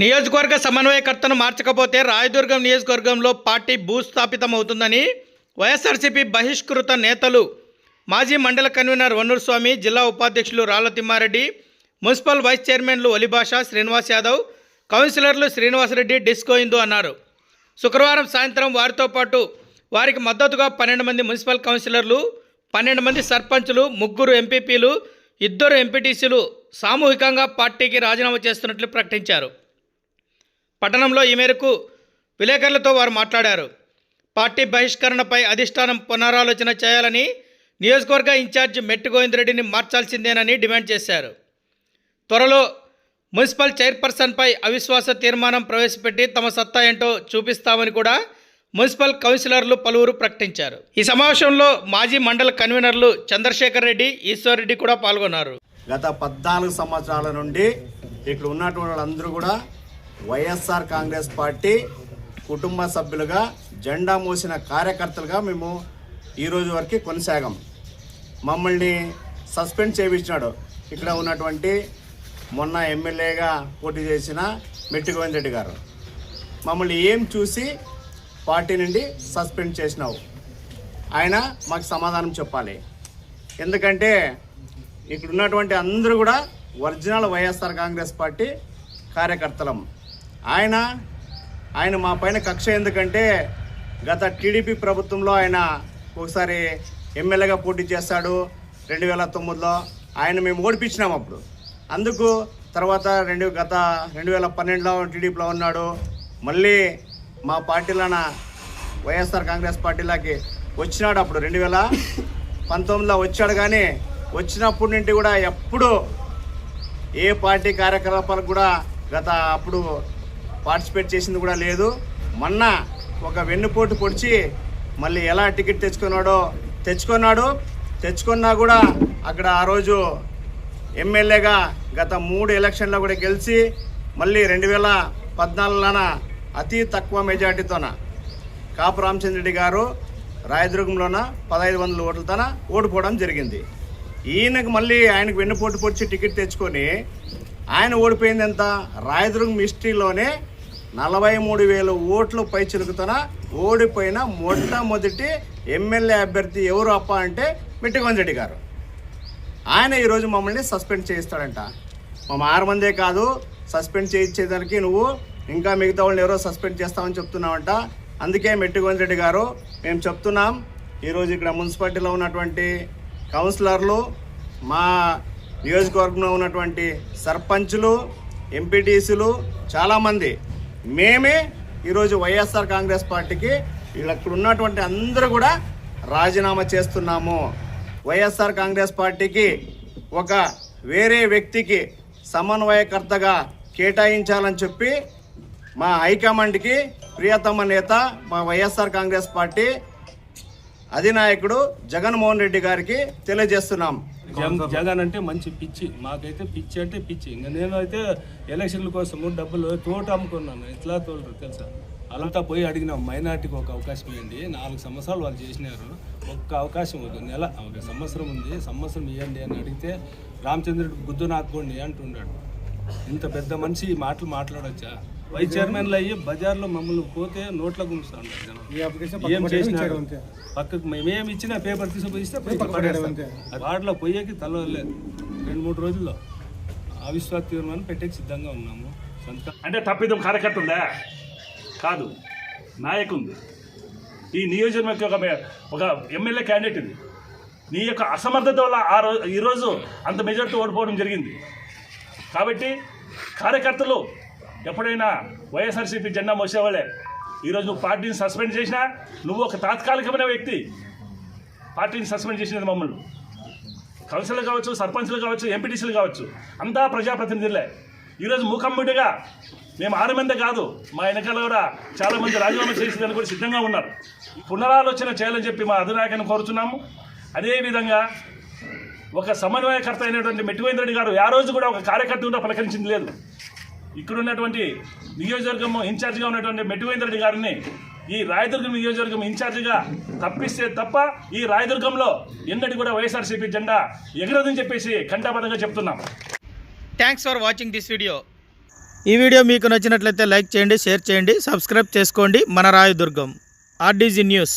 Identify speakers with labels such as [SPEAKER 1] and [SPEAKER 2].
[SPEAKER 1] నియోజకవర్గ సమన్వయకర్తను మార్చకపోతే రాయదుర్గం నియోజకవర్గంలో పార్టీ భూస్థాపితమవుతుందని వైఎస్ఆర్సీపీ బహిష్కృత నేతలు మాజీ మండల కన్వీనర్ వన్నూరు జిల్లా ఉపాధ్యక్షులు రాళ్ళ తిమ్మారెడ్డి మున్సిపల్ వైస్ చైర్మన్లు ఒలిభాష శ్రీనివాస్ యాదవ్ కౌన్సిలర్లు శ్రీనివాసరెడ్డి డిస్కో ఇందు అన్నారు. శుక్రవారం సాయంత్రం వారితో పాటు వారికి మద్దతుగా పన్నెండు మంది మున్సిపల్ కౌన్సిలర్లు పన్నెండు మంది సర్పంచులు ముగ్గురు ఎంపీపీలు ఇద్దరు ఎంపీటీసీలు సామూహికంగా పార్టీకి రాజీనామా చేస్తున్నట్లు ప్రకటించారు. పట్టణంలో ఈ మేరకు విలేకరులతో వారు మాట్లాడారు. పార్టీ బహిష్కరణపై అధిష్టానం పునరాలోచన చేయాలని నియోజకవర్గ ఇన్ఛార్జ్ మెట్టు గోవిందరెడ్డిని మార్చాల్సిందేనని డిమాండ్ చేశారు. త్వరలో మున్సిపల్ చైర్పర్సన్పై అవిశ్వాస తీర్మానం ప్రవేశపెట్టి తమ సత్తా ఏంటో చూపిస్తామని కూడా మున్సిపల్ కౌన్సిలర్లు పలువురు ప్రకటించారు. ఈ సమావేశంలో మాజీ మండల కన్వీనర్లు చంద్రశేఖర్ రెడ్డి ఈశ్వర్ రెడ్డి కూడా పాల్గొన్నారు.
[SPEAKER 2] గత పద్నాలుగు సంవత్సరాల నుండి ఇక్కడ ఉన్నటువంటి వాళ్ళందరూ కూడా వైఎస్ఆర్ కాంగ్రెస్ పార్టీ కుటుంబ సభ్యులుగా జెండా మోసిన కార్యకర్తలుగా మేము ఈరోజు వరకు కొనసాగాం. మమ్మల్ని సస్పెండ్ చేయించినాడు. ఇక్కడ ఉన్నటువంటి మొన్న ఎమ్మెల్యేగా పోటీ చేసిన మెట్టుగోవింద్ రెడ్డి గారు. మమ్మల్ని ఏం చూసి పార్టీ నుండి సస్పెండ్ చేసినావు? ఆయన మాకు సమాధానం చెప్పాలి. ఎందుకంటే ఇక్కడ ఉన్నటువంటి అందరూ కూడా ఒరిజినల్ వైఎస్ఆర్ కాంగ్రెస్ పార్టీ కార్యకర్తలం. ఆయన ఆయన మా పైన కక్ష ఎందుకంటే గత టీడీపీ ప్రభుత్వంలో ఆయన ఒకసారి ఎమ్మెల్యేగా పోటీ చేస్తాడు రెండు వేల తొమ్మిదిలో ఆయన మేము ఓడిపించినాం అప్పుడు. అందుకు తర్వాత రెండు గత రెండు వేల పన్నెండులో టీడీపీలో ఉన్నాడు. మళ్ళీ మా పార్టీలన వైఎస్ఆర్ కాంగ్రెస్ పార్టీలోకి వచ్చినాడు అప్పుడు రెండు వేల పంతొమ్మిదిలో వచ్చాడు కానీ వచ్చినప్పటి నుండి కూడా ఎప్పుడు ఏ పార్టీ కార్యకలాపాలకు కూడా గత అప్పుడు పార్టిసిపేట్ చేసింది కూడా లేదు. మొన్న ఒక వెన్నుపోటు పొడిచి మళ్ళీ ఎలా టికెట్ తెచ్చుకున్నాడో తెచ్చుకున్నాడు. తెచ్చుకున్నా కూడా అక్కడ ఆ రోజు ఎమ్మెల్యేగా గత మూడు ఎలక్షన్లో కూడా గెలిచి మళ్ళీ రెండు వేల పద్నాలుగులోన అతి తక్కువ మెజార్టీతోన కాపు రామచంద్రెడ్డి గారు రాయదుర్గంలోన పదహైదు వందల ఓట్లతోన ఓడిపోవడం జరిగింది. ఈయనకు మళ్ళీ ఆయనకు వెన్నుపోటు పొడిచి టికెట్ తెచ్చుకొని ఆయన ఓడిపోయింది ఎంత? రాయదుర్గం హిస్టరీలోనే నలభై మూడు వేల ఓట్లు పై చిలుకుతన ఓడిపోయిన మొట్టమొదటి ఎమ్మెల్యే అభ్యర్థి ఎవరు అప్ప అంటే మిట్టిగొంజరెడ్డి గారు. ఆయన ఈరోజు మమ్మల్ని సస్పెండ్ చేయిస్తాడంట. మా ఆరు మందే కాదు సస్పెండ్ చేయించేదానికి నువ్వు ఇంకా మిగతా వాళ్ళని ఎవరో సస్పెండ్ చేస్తామని చెప్తున్నావంట. అందుకే మెట్టిగోవింద్ రెడ్డి గారు మేము చెప్తున్నాం ఈరోజు ఇక్కడ మున్సిపాలిటీలో ఉన్నటువంటి కౌన్సిలర్లు మా నియోజకవర్గంలో ఉన్నటువంటి సర్పంచులు ఎంపీటీసీలు చాలామంది. మేమే ఈరోజు వైఎస్ఆర్ కాంగ్రెస్ పార్టీకి ఇక్కడ ఉన్నటువంటి అందరూ కూడా రాజీనామా చేస్తున్నాము. వైఎస్ఆర్ కాంగ్రెస్ పార్టీకి ఒక వేరే వ్యక్తికి సమన్వయకర్తగా కేటాయించాలని చెప్పి మా హైకమాండ్కి ప్రియతమ నేత మా వైఎస్ఆర్ కాంగ్రెస్ పార్టీ అధినాయకుడు జగన్మోహన్ రెడ్డి గారికి తెలియజేస్తున్నాం.
[SPEAKER 3] జగన్ అంటే మంచి పిచ్చి. మాకైతే పిచ్చి అంటే పిచ్చి. ఇంకా నేను అయితే ఎలక్షన్ల కోసము డబ్బులు తోట అమ్ముకున్నాను. ఎట్లా తోలరు తెలుసా? అలంతా పోయి అడిగినాం. మైనార్టీకి ఒక అవకాశం ఇవ్వండి నాలుగు సంవత్సరాలు వాళ్ళు చేసినారు. ఒక్క అవకాశం ఒక నెల ఒక సంవత్సరం ఉంది. సంవత్సరం ఇవ్వండి అని అడిగితే రామచంద్రుడు బుద్ధు నాకోండి అంటున్నాడు ఇంత పెద్ద మనిషి ఈ మాటలు మాట్లాడొచ్చా? వైస్ చైర్మన్లు అయ్యి బజార్లో మమ్మల్ని పోతే నోట్ల జనం. ఏం చేసినారు పక్కకు మేమేమి ఇచ్చినా పేపర్ తీసుకుపోయి ఇస్తే పేపర్ పడేస్తాం. వాటిలో పోయేకి తలలేదు రెండు మూడు రోజుల్లో అవిశ్వాస తీర్మానం పెట్టేకి సిద్ధంగా ఉన్నాము.
[SPEAKER 4] అంటే తప్పిదం కార్యకర్త ఉందా? కాదు. నాయకు ఉంది ఈ నియోజకవర్గం ఒక ఎమ్మెల్యే క్యాండిడేట్ ఇది. నీ యొక్క అసమర్థత వల్ల ఆ రోజు ఈరోజు అంత మెజార్టీ ఓడిపోవడం జరిగింది. కాబట్టి కార్యకర్తలు ఎప్పుడైనా వైఎస్ఆర్సీపీ జెండా మోసేవాళ్ళే. ఈరోజు నువ్వు పార్టీని సస్పెండ్ చేసినా నువ్వు ఒక తాత్కాలికమైన వ్యక్తి. పార్టీని సస్పెండ్ చేసినది మమ్మల్ని. కౌన్సిలర్ కావచ్చు సర్పంచ్లు కావచ్చు ఎంపీటీసీలు కావచ్చు అంతా ప్రజాప్రతినిధులే. ఈరోజు మూకమ్ముడిగా మేము ఆరు మంది కాదు మా వెనకాల కూడా చాలామంది రాజీనామా చేసేదని కూడా సిద్ధంగా ఉన్నారు. పునరాలోచన చేయాలని చెప్పి మా అధినాయకుని కోరుతున్నాము అదేవిధంగా ఒక సమన్వయకర్త అయినటువంటి మెట్టివేంద్ర రెడ్డి గారు ఆ రోజు కూడా ఒక కార్యకర్త కూడా పలకరించింది లేదు. ఇక్కడ ఉన్నటువంటి నియోజకవర్గం ఇన్ఛార్జిగా ఉన్నటువంటి మెట్టివేంద్ర రెడ్డి గారిని ఈ రాయదుర్గం నియోజకవర్గం ఇన్ఛార్జిగా తప్పిస్తే తప్ప ఈ రాయదుర్గంలో ఎన్నటి కూడా వైఎస్ఆర్సీపీ జెండా ఎగరదని చెప్పేసి కంటాబద్ధంగా చెప్తున్నాం.
[SPEAKER 1] Thanks for watching this video ఈ వీడియో మీకు నచ్చినట్లయితే లైక్ చేయండి షేర్ చేయండి సబ్స్క్రైబ్ చేసుకోండి. మన రాయదుర్గం ఆర్డీజీ న్యూస్.